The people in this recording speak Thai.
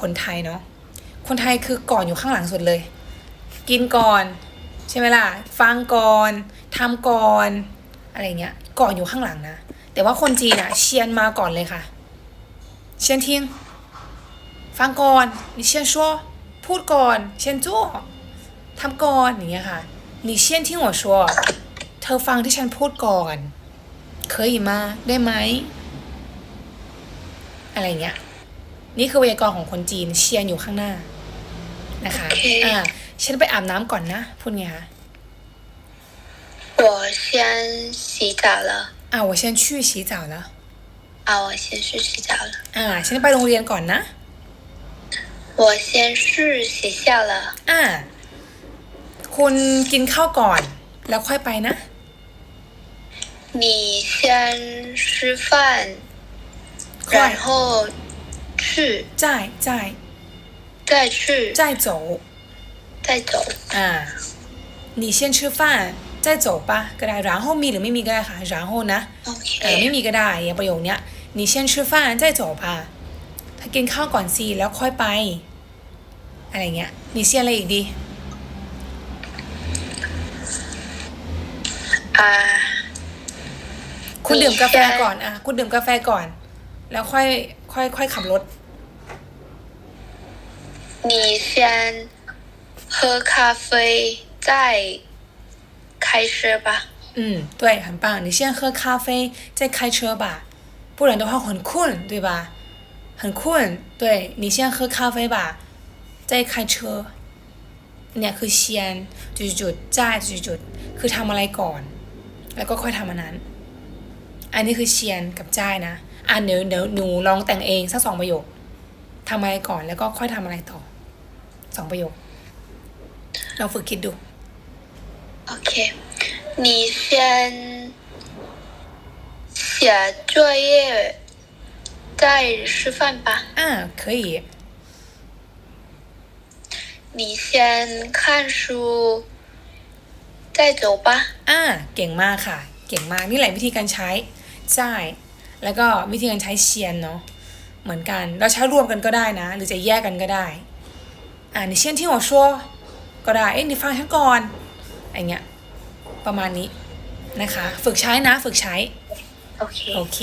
คนไทยเนาะคนไทยคือก่อนอยู่ข้างหลังสุดเลย กินก่อน ใช่ไหมล่ะ ฟังก่อน ทำก่อน อะไรเงี้ย ก่อนอยู่ข้างหลังนะ แต่ว่าคนจีนอะเชียนมาก่อนเลยค่ะ เชียนทิ้งฟังก่อนนี่เชียนชัวพูดก่อน เชียนจ้วทำก่อนอย่างเงี้ยค่ะนี่เชียนทิ้งหัวชัวเธอฟังที่ฉันพูดก่อน เคยมาได้ไหม อะไรเงี้ย นี่คือไวยากรณ์ของคนจีนเชียนอยู่ข้างหน้านะคะ โอเค อ่าฉันไปอาบน้ำก่อนนะพูดไงคะ 我先洗澡了。 อ่า我先去洗澡了啊，我先去洗澡了。 อ่าฉันไปโรงเรียนก่อนนะ 我先去学校了。 อ่า คุณกินข้าวก่อน แล้วค่อยไปนะ 你先吃饭，快然后 去，在在再去，在走再走。 อ่า你先吃饭再走吧ก็ได้然后มีหรือไม่มีก็ได้ค่ะ然后นะ เออไม่ OK， มีก็ได้อย่างประโยคเนี้ย你先吃饭再走吧ถ้ากินข้าวก่อนสิแล้วค่อยไป อะไรเงี้ย你先อะไรอีกดี 啊， คุณดื่มกาแฟ 你先 ก่อนอ่ะ คุณดื่มกาแฟก่อน แล้วค่อยค่อยค่อยขับรถ 你先喝咖啡，再开车吧。嗯，对，很棒。你先喝咖啡，再开车吧，不然的话很困，对吧？很困，对你先喝咖啡吧，再开车。เนี่ยคือเชียนจุดๆจ้าจุดๆคือทำอะไรก่อน แล้วก็ค่อยทำอันนั้น อันนี้คือเชียนกับจ้ายนะ อ่ะเดี๋ยวเดี๋ยวหนูลองแต่งเองสักสองประโยคทำอะไรก่อนแล้วก็ค่อยทำอะไรต่อ สองประโยคลองฝึกคิดดู OK，你先写作业，再吃饭吧。 อ่า可以你先看书，再走吧。 อ่า เก่งมากค่ะ เก่งมาก นี่แหละวิธีการใช้ใช่แล้วก็วิธีการใช้เชียนเนาะ เหมือนกัน เราใช้รวมกันก็ได้นะ หรือจะแยกกันก็ได้ อ่า你先听我说ก็ได้ เอ้ยนี่ฟังฉันก่อนอย่างเงี้ย ประมาณนี้นะคะ ฝึกใช้นะ ฝึกใช้ OK。 โอเค